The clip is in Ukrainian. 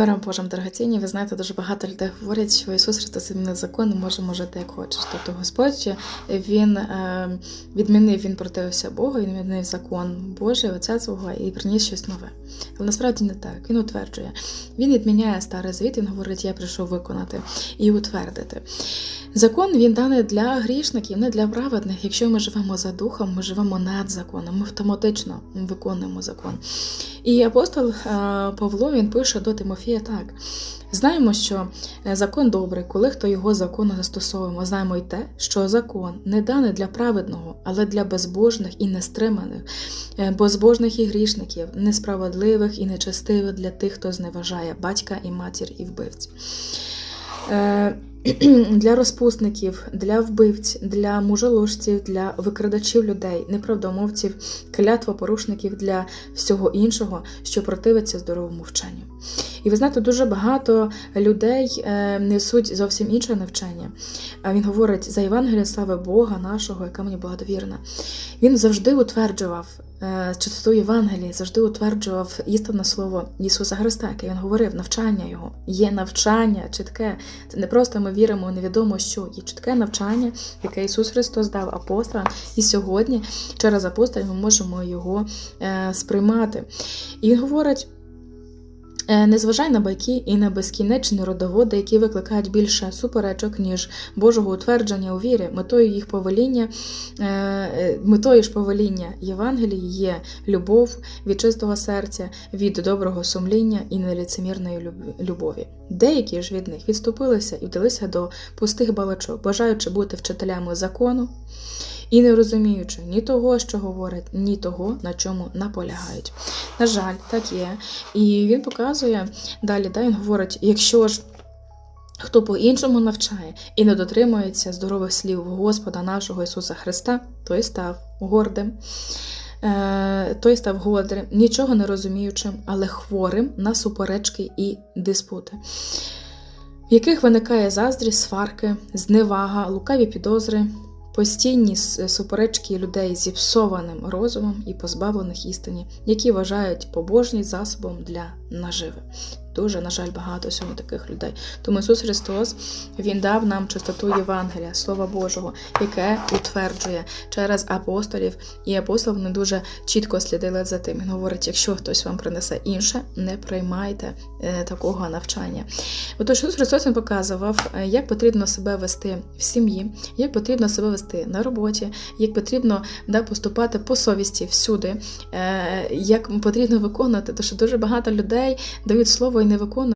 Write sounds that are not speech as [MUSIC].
Миром Божим дорогоцінні, ви знаєте, дуже багато людей говорять, що Ісус Христос відмінив закон, і можемо жити як хочеш. Тобто Господь Він е, відмінив, він противився Богу, він відмінив закон Божий, Отця свого і приніс щось нове. Але насправді не так. Він утверджує. Він відміняє старий звіт, він говорить, я прийшов виконати і утвердити. Закон він даний для грішників, не для праведних. Якщо ми живемо за духом, ми живемо над законом, ми автоматично виконуємо закон. І апостол е, Павло він пише до Тимофія так: знаємо, що е, закон добрий, коли хто його законно застосовуємо. Знаємо й те, що закон не даний для праведного, але для безбожних і нестриманих, е, безбожних і грішників, несправедливих і нечестивих для тих, хто зневажає батька і матір і вбивць. [CLEARS THROAT] Для розпусників, для вбивць, для мужоложців, для викрадачів людей, неправдомовців, клятвопорушників, для всього іншого, що противиться здоровому вченню. І ви знаєте, дуже багато людей е, несуть зовсім інше навчання. Він говорить за Євангелія слави Бога нашого, яка мені була довірена. Він завжди утверджував е, чистоту Євангелії, завжди утверджував істинне слово Ісуса Христа, яке він говорив, навчання Його. Є навчання чітке. Це не просто ми віримо невідомо що. Є чітке навчання, яке Ісус Христос дав апостолам. І сьогодні через апостолів ми можемо його е, сприймати. І він говорить. Е, Не зважай на байки і на безкінечні родоводи, які викликають більше суперечок, ніж Божого утвердження у вірі. Метою їх повеління, е, е, метою ж повеління Євангелії є любов від чистого серця, від доброго сумління і неліцемірної люб- любові. Деякі ж від них відступилися і вдалися до пустих балачок, бажаючи бути вчителями закону і не розуміючи ні того, що говорять, ні того, на чому наполягають. На жаль, так є. І він показує далі, да, він говорить: якщо ж хто по-іншому навчає і не дотримується здорових слів Господа нашого Ісуса Христа, той став гордим. Е, Той став гордим, нічого не розуміючим, але хворим на суперечки і диспути, в яких виникає заздрість, сварки, зневага, лукаві підозри, постійні суперечки людей зі псованим розумом і позбавлених істині, які вважають побожність засобом для наживи. Дуже, на жаль, багато сьогодні таких людей. Тому Ісус Христос Він дав нам чистоту Євангелія, Слова Божого, яке утверджує через апостолів, і апостоли вони дуже чітко слідили за тим. Він говорить: якщо хтось вам принесе інше, не приймайте е, такого навчання. Отож, Ісус Христос він показував, е, як потрібно себе вести в сім'ї, як потрібно себе вести на роботі, як потрібно да, поступати по совісті всюди, е, як потрібно виконувати, тому що дуже багато людей дають слово не виконують.